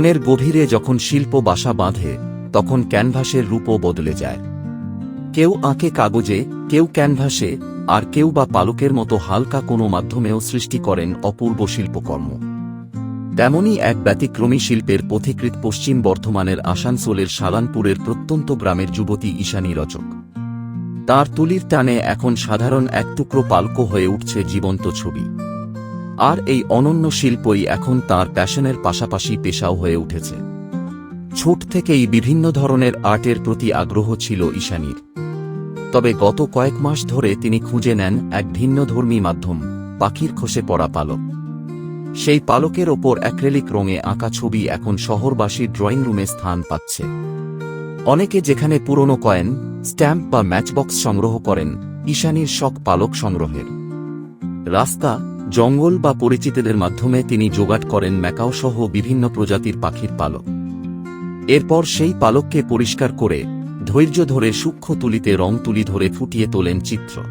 বনের গভীরে যখন শিল্প বাসা বাঁধে, তখন ক্যানভাসের রূপও বদলে যায়। কেউ আঁকে কাগজে, কেউ ক্যানভাসে, আর কেউ বা পালকের মতো হালকা কোনো মাধ্যমেও সৃষ্টি করেন অপূর্ব শিল্পকর্ম। তেমনই এক ব্যতিক্রমী শিল্পের পথিকৃত পশ্চিম বর্ধমানের আসানসোলের সালানপুরের প্রত্যন্ত গ্রামের যুবতী ঈশানী রচক। তার তুলির টানে এখন সাধারণ এক টুকরো পালক হয়ে উঠছে জীবন্ত ছবি। আর এই অনন্য শিল্পই এখন তার প্যাশনের পাশাপাশি পেশাও হয়ে উঠেছে। ছোট থেকেই বিভিন্ন ধরনের আর্টের প্রতি আগ্রহ ছিল ঈশানীর। তবে গত কয়েক মাস ধরে তিনি খুঁজে নেন এক ভিন্নধর্মী মাধ্যম, পাখির খসে পড়া পালক। সেই পালকের ওপর অ্যাক্রেলিক রঙে আঁকা ছবি এখন শহরবাসীর ড্রয়িং রুমে স্থান পাচ্ছে। অনেকে যেখানে পুরনো কয়েন, স্ট্যাম্প বা ম্যাচবক্স সংগ্রহ করেন, ঈশানীর শখ পালক সংগ্রহের। রাস্তা জঙ্গল বা পরিচিতদের মাধ্যমে তিনি জোগাড় করেন ম্যাকাও সহ বিভিন্ন প্রজাতির পাখির পালক। এরপর সেই পালককে পরিষ্কার করে ধৈর্য ধরে সূক্ষ্ম তুলিতে রং তুলি ধরে ফুটিয়ে তোলেন চিত্র।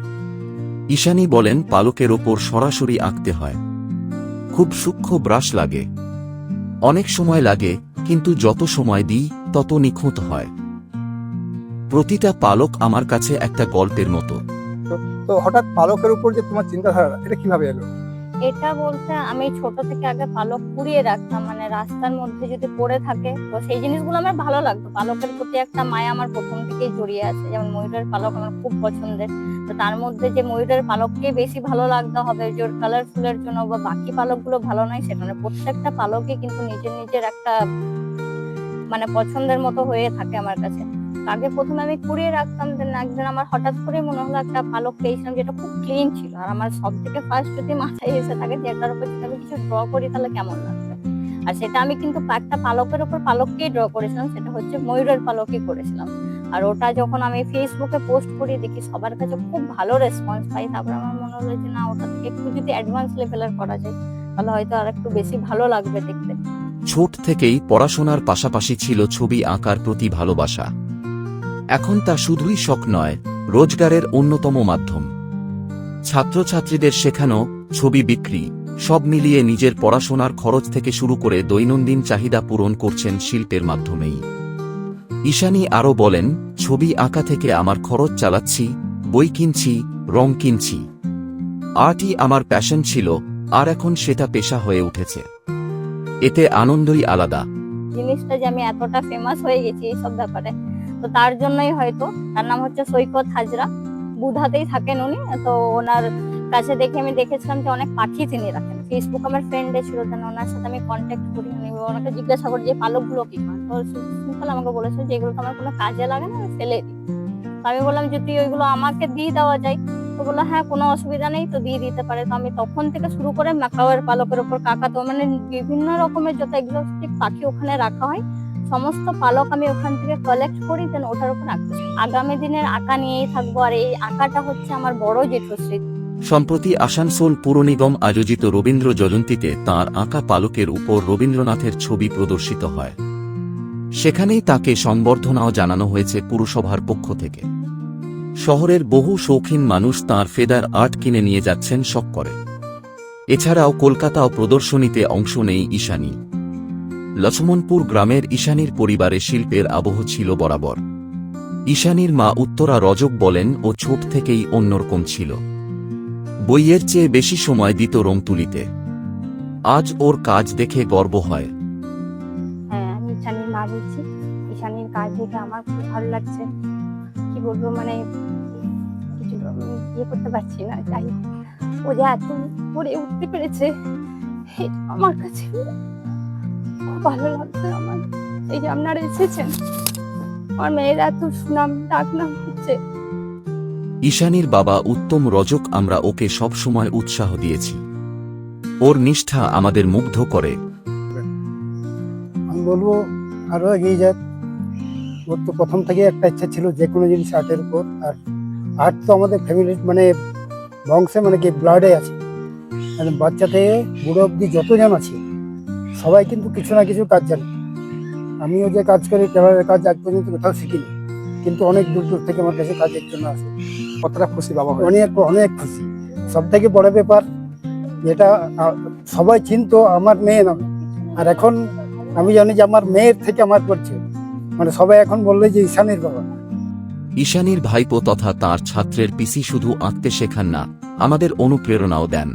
ঈশানী বলেন, পালকের ওপর সরাসরি আঁকতে হয়। খুব সূক্ষ্ম ব্রাশ লাগে। অনেক সময় লাগে, কিন্তু যত সময় দিই, তত নিখুঁত হয়। প্রতিটা পালক আমার কাছে একটা গল্পের মতো। তো হঠাৎ পালকের উপর যে তোমার চিন্তাধারা, এটা কীভাবে এলো? এটা বলতে আমি ছোট থেকে আগে পালক কুড়িয়ে রাখতাম মানে রাস্তার মধ্যে যদি পড়ে থাকে, তো সেই জিনিসগুলো আমার ভালো লাগতো। পালকের প্রতি একটা মায়া আমার প্রথম থেকেই জড়িয়ে আছে। যেমন ময়ূরের পালক আমার খুব পছন্দের। তো তার মধ্যে যে ময়ূরের পালককে বেশি ভালো লাগতে হবে, যে কালারফুলের জন্য বা বাকি পালকগুলো ভালো নয় সেটা নয় প্রত্যেকটা পালকই কিন্তু নিজের নিজের একটা মানে পছন্দের মতো হয়ে থাকে আমার কাছে। আগে প্রথমে আমি কুড়িয়ে রাখতাম দেন একদিন আমার হঠাৎ করে মনে হলো একটা পালক পেয়েছিলাম যেটা খুব ক্লিন ছিল। আর আমার সব থেকে ফার্স্ট যদি মাথায় এসে থাকে যে এটার উপর যদি আমি কিছু ড্র করি তাহলে কেমন লাগবে? আর সেটা আমি কিন্তু একটা পালকের উপর পালককেই ড্র করেছিলাম, সেটা হচ্ছে ময়ূরের পালকই করেছিলাম। আর ওটা যখন আমি ফেসবুকে পোস্ট করি, দেখি সবার কাছে খুব ভালো রেসপন্স পাই। তারপর আমার মনে হলো যে না, ওটা থেকে একটু যদি অ্যাডভান্স লেভেলের করা যায়, তাহলে হয়তো আর একটু বেশি ভালো লাগবে দেখতে। ছোট থেকেই পড়াশোনার পাশাপাশি ছিল ছবি আঁকার প্রতি ভালোবাসা। এখন তা শুধুই শখ নয়, রোজগারের অন্যতম মাধ্যম। ছাত্রছাত্রীদের শেখানো, ছবি বিক্রি, সব মিলিয়ে নিজের পড়াশোনার খরচ থেকে শুরু করে দৈনন্দিন চাহিদা পূরণ করছেন শিল্পের মাধ্যমেই। ঈশানী আরও বলেন, ছবি আঁকা থেকে আমার খরচ চালাচ্ছি, বই কিনছি, রং কিনছি। আর্টই আমার প্যাশন ছিল, আর এখন সেটা পেশা হয়ে উঠেছে। এতে আনন্দই আলাদা। জিনিসটা যে আমি এতটা ফেমাস হয়ে গেছি এইসব ব্যাপারে তো তার জন্যই হয়তো, তার নাম হচ্ছে সৈকত হাজরা। বুধাতেই থাকেন উনি, তো ওনার কাছে দেখে আমি দেখেছিলাম যে অনেক পাখি তিনি রাখেন। ফেসবুক আমার ফ্রেন্ড ছিল দেন ওনার সাথে আমি কন্ট্যাক্ট করি। ওনাকে জিজ্ঞাসা করি যে, পালকগুলো কি? করেন তো আমাকে বলেছে যে এগুলো তো আমার কোনো কাজে লাগে না, আমি ফেলে দিই। তো আমি বললাম যদি ওইগুলো আমাকে দিয়ে দেওয়া যায়? তো বলল হ্যাঁ কোনো অসুবিধা নেই, তো দিয়ে দিতে পারে। তো আমি তখন থেকে শুরু করে ম্যাকাওয়ের পালকের উপর কাকাতো মানে বিভিন্ন রকমের যত এক্সোটিক পাখি ওখানে রাখা হয় সমস্ত পালক আমি ওখান থেকে কালেক্ট করি দেন ওটার উপর আঁকতে আগামী দিনের আঁকা নিয়েই থাকব, আর এই আঁকাটা হচ্ছে আমার বড় স্মৃতি সম্প্রতি আসানসোল পুর নিগম আয়োজিত রবীন্দ্র জয়ন্তীতে তাঁর আঁকা পালকের উপর রবীন্দ্রনাথের ছবি প্রদর্শিত হয়। সেখানেই তাকে সংবর্ধনাও জানানো হয়েছে পুরসভার পক্ষ থেকে। শহরের বহু শৌখিন মানুষ তাঁর ফেদার আর্ট কিনে নিয়ে যাচ্ছেন শখ করে। এছাড়াও কলকাতাও প্রদর্শনীতে অংশ নেই ঈশানী। লক্ষ্মণপুর গ্রামের ঈশানীর পরিবারে শিল্পের আবহ ছিল বরাবর। ঈশানীর মা উত্তরা রজক বলেন, ও ছোট থেকেই অন্যরকম ছিল। বইয়ের চেয়ে বেশি সময় দিত রং তুলিতে। আজ ওর কাজ দেখে গর্ব হয়। হ্যাঁ আমি ঈশানীর মা বলছি। ঈশানীর কাজ দেখে আমার খুব ভালো লাগছে। কি বলব মানে কিছু ইয়ে করতে পারছি না, যাই ও এত পড়ে উঠতে পেরেছে আমার কাছে খুব ভালো লাগছে আমার। এই যে আপনারা এসেছেন আমার মেয়ের এত সুনাম ডাক নাম হচ্ছে। ঈশানীর বাবা উত্তম রজক আমরা ওকে সব সময় উৎসাহ দিয়েছি। ওর নিষ্ঠা আমাদের মুগ্ধ করে। আমি বলব আরও এগিয়ে যাক। ওর তো প্রথম থেকে একটা ইচ্ছা ছিল যে কোনো জিনিস আর্টের উপর। আর আর্ট তো আমাদের ফ্যামিলির মানে বংশে মানে কি ব্লাডে আছে। একদম বাচ্চা থেকে বুড়ো অব্দি যতজন আছে সবাই কিন্তু কিছু না কিছু কাজ জানে। আমিও যে কাজ করি টেলারের কাজ আজ পর্যন্ত কোথাও শিখিনি। কিন্তু অনেক দূর দূর থেকে আমার কাছে কাজের জন্য আসে। কতটা খুশি বাবা অনেক অনেক খুশি। সব থেকে বড় ব্যাপার যেটা সবাই চিনতো আমার মেয়ে নামে। আর এখন আমি জানি যে আমার মেয়ের থেকে আমার করছে মানে সবাই এখন বললে যে ঈশানের বাবা। ঈশানীর ভাইপো তথা তার ছাত্রের পিসি শুধু আঁকতে শেখান না আমাদের অনুপ্রেরণাও দেন।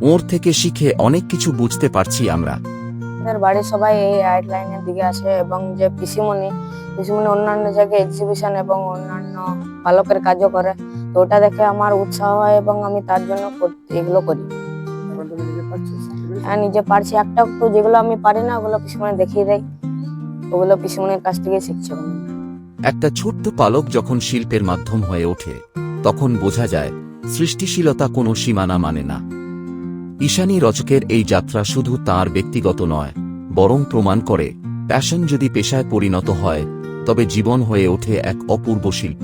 ওর থেকে শিখে অনেক কিছু বুঝতে পারছি আমরা। আমাদের বাড়ির সবাই এই আর্ট লাইনের দিকে আসে এবং যে পিসিমণি পিসিমণি অন্যান্য জায়গায় এক্সিবিশন এবং অন্যান্য পালকের কাজও করে তো ওটা দেখে আমার উৎসাহ হয় এবং আমি তার জন্য এগুলো করি। হ্যাঁ নিজে পারছি। একটা তো যেগুলো আমি পারি না ওগুলো পিসিমণি দেখিয়ে দেয়। ওগুলো পিসিমণির কাছ থেকে শিখছে একটা ছোট্ট পালক যখন শিল্পের মাধ্যম হয়ে ওঠে তখন বোঝা যায় সৃষ্টিশীলতা কোনো সীমানা মানে না। ঈশানী রচকের এই যাত্রা শুধু তার ব্যক্তিগত নয়, বরং প্রমাণ করে, প্যাশন যদি পেশায় পরিণত হয়, তবে জীবন হয়ে ওঠে এক অপূর্ব শিল্প।